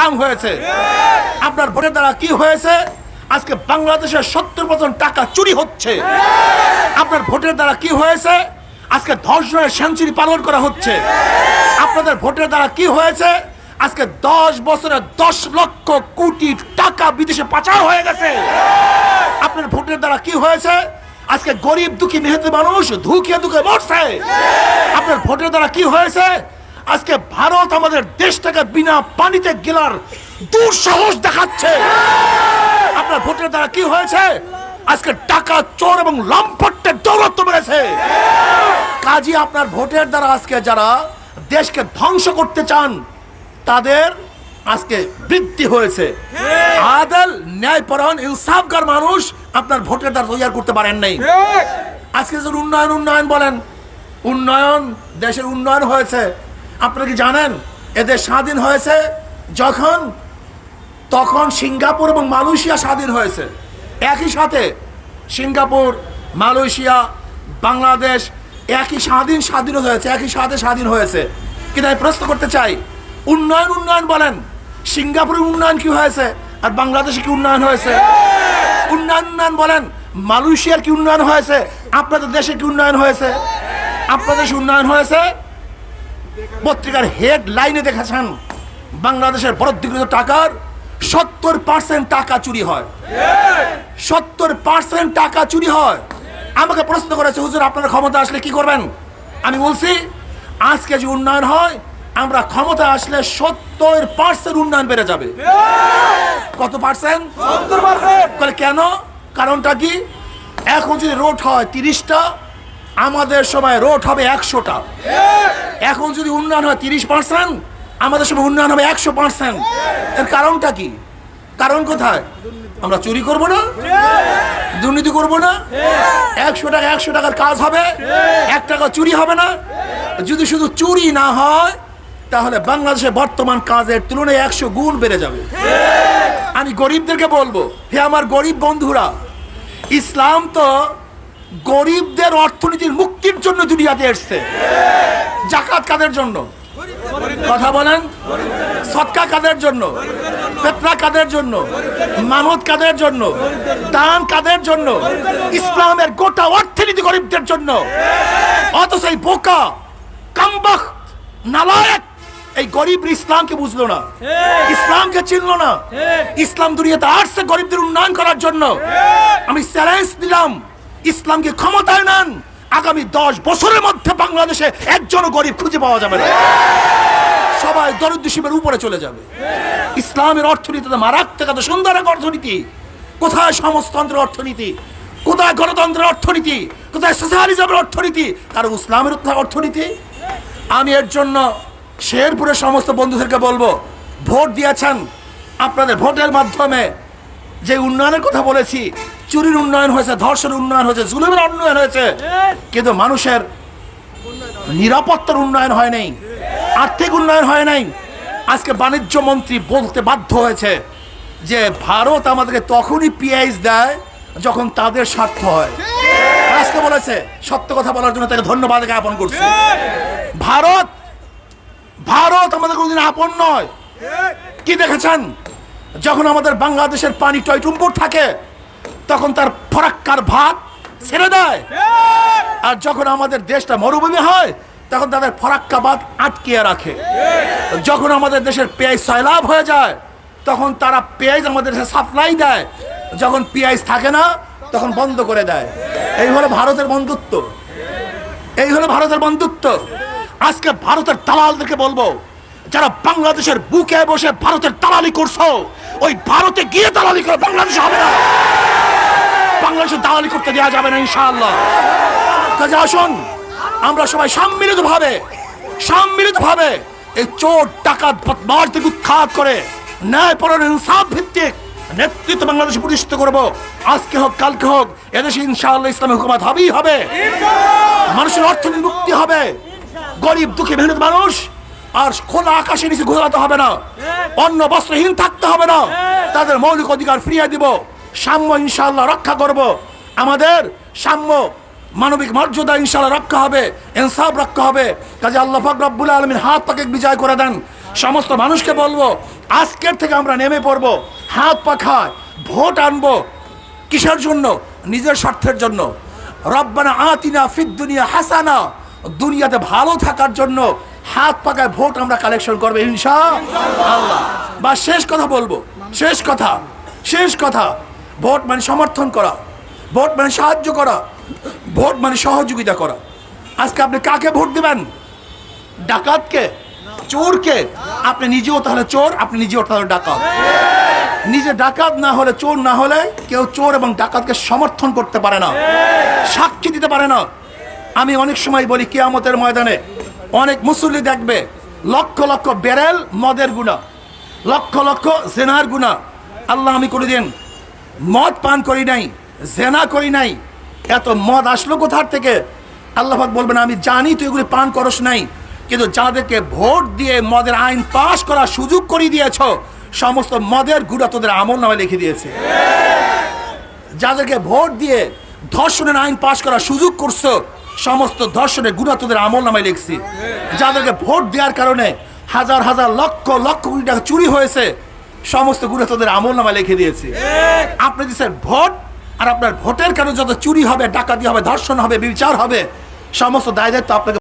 দাম হয়েছে। আপনার ভোটের দ্বারা কি হয়েছে? আজকে বাংলাদেশের সত্তর পার্সেন্ট টাকা চুরি হচ্ছে। আপনার ভোটের দ্বারা কি হয়েছে? আজকে ধর্ষণের সেঞ্চুরি পালন করা হচ্ছে। আপনাদের ভোটের দ্বারা কি হয়েছে? আজকে দশ বছরে দশ লক্ষ কোটি টাকা বিদেশে পাচার হয়ে গেছে। আপনার ভোটের দ্বারা কি হয়েছে? আজকে গরিব দুঃখী মেহনতি মানুষ ধুকে ধুকে মরছে। আপনার ভোটের দ্বারা কি হয়েছে? আজকে ভারত আমাদের দেশটাকে বিনা পানিতে গেলার দুঃসাহস দেখাচ্ছে। আপনার ভোটের দ্বারা কি হয়েছে? আজকে টাকা চোর এবং লম্পটের দৌরত্ব বেড়েছে। কাজী আপনার ভোটের দ্বারা আজকে যারা দেশকে ধ্বংস করতে চান তাদের আজকে বৃদ্ধি হয়েছে। আদাল ন্যায়পরায়ণ ইনসাফকার মানুষ আপনার ভোটের দ্বারা তৈরি করতে পারেন নাই। আজকে যখন উন্নয়ন উন্নয়ন বলেন উন্নয়ন দেশের উন্নয়ন হয়েছে। আপনারা কি জানেন? এদের স্বাধীন হয়েছে যখন, তখন সিঙ্গাপুর এবং মালয়েশিয়া স্বাধীন হয়েছে। একই সাথে সিঙ্গাপুর, মালয়েশিয়া, বাংলাদেশ একই স্বাধীন স্বাধীন হয়েছে, একই সাথে স্বাধীন হয়েছে। কিন্তু আমি প্রশ্ন করতে চাই, উন্নয়ন উন্নয়ন বলেন, সিঙ্গাপুরের উন্নয়ন কি হয়েছে আর বাংলাদেশে কি উন্নয়ন হয়েছে? উন্নয়ন উন্নয়ন বলেন, মালয়েশিয়ার কি উন্নয়ন হয়েছে? আপনাদের দেশে কি উন্নয়ন হয়েছে? আপনাদের উন্নয়ন হয়েছে পত্রিকার হেড লাইনে দেখেছেন বাংলাদেশের বরাদ্দকৃত টাকার সত্তর পার্সেন্ট টাকা চুরি হয়। সত্তর পার্সেন্ট টাকা চুরি হয়। আমাকে প্রশ্ন করেছে হুজুর আপনার ক্ষমতা আসলে কি করবেন? আমি বলছি আজকে যে উন্নয়ন হয় আমরা ক্ষমতা আসলে সত্তর পার্সেন্ট উন্নয়ন বেড়ে যাবে। কত পার্সেন্ট বলে কেন? কারণটা কি? এখন যদি রোড হয় তিরিশটা আমাদের সময় রোড হবে একশোটা। এখন যদি উন্নয়ন হয় তিরিশ পার্সেন্ট, আমাদের সময় উন্নয়ন হবে একশো পার্সেন্ট। এর কারণটা কি? কারণ কোথায়? আমরা চুরি করব না? দুর্নীতি করব না? একশো টাকা, একশো টাকার কাজ হবে। এক টাকা চুরি হবে না। যদি শুধু চুরি না হয়, তাহলে বাংলাদেশে বর্তমান কাজের তুলনায় একশো গুণ বেড়ে যাবে। আমি গরিবদেরকে বলব, হে আমার গরিব বন্ধুরা, ইসলাম তো গরিবদের অর্থনীতির মুক্তির জন্য দুনিয়াতে এসছে। জাকাত কাদের জন্য? কথা বলেন। সৎকা কাদের জন্য? ফেতরা কাদের জন্য? মানত কাদের জন্য? দান কাদের জন্য? ইসলামের গোটা অর্থনীতি গরিবদের জন্য। অথচ এই বোকা কাম্বাক নালায়ক, এই গরিব ইসলামকে বুঝলো না। ইসলামকে চিনলো না। ইসলাম দুনিয়াতে আসছে গরিবদের উন্নয়ন করার জন্য। আমি চ্যালেঞ্জ দিলাম ইসলামকে ক্ষমতায় নেন, আগামী দশ বছরের মধ্যে বাংলাদেশে একজনও গরিব খুঁজে পাওয়া যাবে না। সবাই দরিদ্র সীমার উপরে চলে যাবে। ইসলামের অর্থনীতিতে মারাত্মক সুন্দর এক অর্থনীতি। কোথায় সমাজতন্ত্রের অর্থনীতি? কোথায় গণতন্ত্রের অর্থনীতি? কোথায় সোশ্যালিজমের অর্থনীতি? আর ইসলামের অর্থনীতি। আমি এর জন্য শেরপুরের সমস্ত বন্ধুদেরকে বলব, ভোট দিয়েছেন। আপনাদের ভোটের মাধ্যমে যে উন্নয়নের কথা বলেছি চুরির উন্নয়ন হয়েছে, ধর্ষণের উন্নয়ন হয়েছে, জুলুমের উন্নয়ন হয়েছে। কিন্তু মানুষের নিরাপত্তার উন্নয়ন হয় নাই, আর্থিক উন্নয়ন হয় নাই। আজকে বাণিজ্য মন্ত্রী বলতে বাধ্য হয়েছে যে ভারত আমাদেরকে তখনই পিআইস দেয় যখন তাদের স্বার্থ হয়। আজকে বলেছে, সত্য কথা বলার জন্য তাকে ধন্যবাদ জ্ঞাপন করছে। ভারত ভারত আমাদের কোনোদিন আপন নয়। কি দেখেছেন? যখন আমাদের বাংলাদেশের পানি টয়টুম্বুর থাকে তখন তার ফরাক্কার ভাত ছেড়ে দেয়। আর যখন আমাদের দেশটা মরুভূমি হয় তখন তাদের ফরাক্কা বাদ আটকিয়ে রাখে। যখন আমাদের দেশের পেঁয়াজ সয়লাভ হয়ে যায় তখন তারা পেঁয়াজ আমাদের দেশে সাপ্লাই দেয়। যখন পেঁয়াজ থাকে না তখন বন্ধ করে দেয়। এই হলো ভারতের বন্ধুত্ব। এই হলো ভারতের বন্ধুত্ব। আজকে ভারতের দালালদেরকে বলব যারা বাংলাদেশের বুকে বসে ভারতের দালালি করছ ওই ভারতে গিয়ে দালালি করে বাংলাদেশে হবে না। বাংলাদেশে দালালি করতে দেওয়া যাবে না, ইনশাআল্লাহ। কাজে আসুন, আমরা সবাই সম্মিলিত ভাবে সম্মিলিত ভাবে এই চোর, ডাকাত বদমাশদের উৎখাত করে ন্যায় পরণ ইনসাফ ভিত্তিক নেতৃত্ব বাংলাদেশে প্রতিষ্ঠিত করব। আজকে হোক, কালকে হোক, এদেশে ইনশাআল্লাহ ইসলামী হুকুমাত হবেই হবে। মানুষের অর্থনীতি মুক্তি হবে। গরিব, দুঃখী, মেহনত মানুষ, আর খোলা আকাশের নিচে ঘোরাতে হবে না। অন্য বস্ত্রহীন থাকতে হবে না। তাদের মৌলিক অধিকার ফিরিয়ে দিব। সাম্য ইনশাল্লাহ রক্ষা করব। আমাদের সাম্য মানবিক মর্যাদা ইনশাল্লাহ রক্ষা হবে, ইনসাফ রক্ষা হবে। কাজে আল্লাহ রব্বুল আলমিন হাত পাকে বিজয় করে দেন। সমস্ত মানুষকে বলব, আজকের থেকে আমরা নেমে পড়ব, হাত পাখায় ভোট আনব। কিসের জন্য? নিজের স্বার্থের জন্য। রব্বানা আতিনা ফিদ দুনিয়া হাসানা। দুনিয়াতে ভালো থাকার জন্য হাত পাকায় ভোট আমরা কালেকশন করব ইনশা আল্লাহ। বা শেষ কথা বলব, শেষ কথা শেষ কথা। ভোট মানে সমর্থন করা। ভোট মানে সাহায্য করা। ভোট মানে সহযোগিতা করা। আজকে আপনি কাকে ভোট দেবেন? ডাকাতকে? চোরকে? আপনি নিজেও তাহলে চোর, আপনি নিজেও তাহলে ডাকাত। নিজে ডাকাত না হলে চোর না হলে কেউ চোর এবং ডাকাতকে সমর্থন করতে পারে না। সাক্ষী দিতে পারে না। আমি অনেক সময় বলি, কেয়ামতের ময়দানে অনেক মুসল্লি দেখবে, লক্ষ লক্ষ বেরেল মদের গুণা, লক্ষ লক্ষ জেনার গুণা। আল্লাহ আমি করে দিন মদ পান করি নাই, জেনা করি নাই। এত মদ আসলো কোথার থেকে? আল্লাহাক বলবেন, আমি জানি তুই এগুলি পান করস নাই, কিন্তু যাদেরকে ভোট দিয়ে মদের আইন পাশ করার সুযোগ করে দিয়েছ, সমস্ত মদের গুণা তোদের আমল নামে লিখে দিয়েছে। যাদেরকে ভোট দিয়ে ধর্ষণের আইন পাশ করার সুযোগ করছ, সমস্ত ধর্ষণের গুণা তোদের আমল নামে লিখছি। যাদেরকে ভোট দেওয়ার কারণে হাজার হাজার লক্ষ লক্ষ কোটি টাকা চুরি হয়েছে সমস্ত গুণা তোদের আমল নামা লিখে দিয়েছে। আপনি দিচ্ছেন ভোট আর আপনার ভোটের কারণে যত চুরি হবে ডাকাতি হবে ধর্ষণ হবে বিচার হবে সমস্ত দায় দায়িত্ব আপনাকে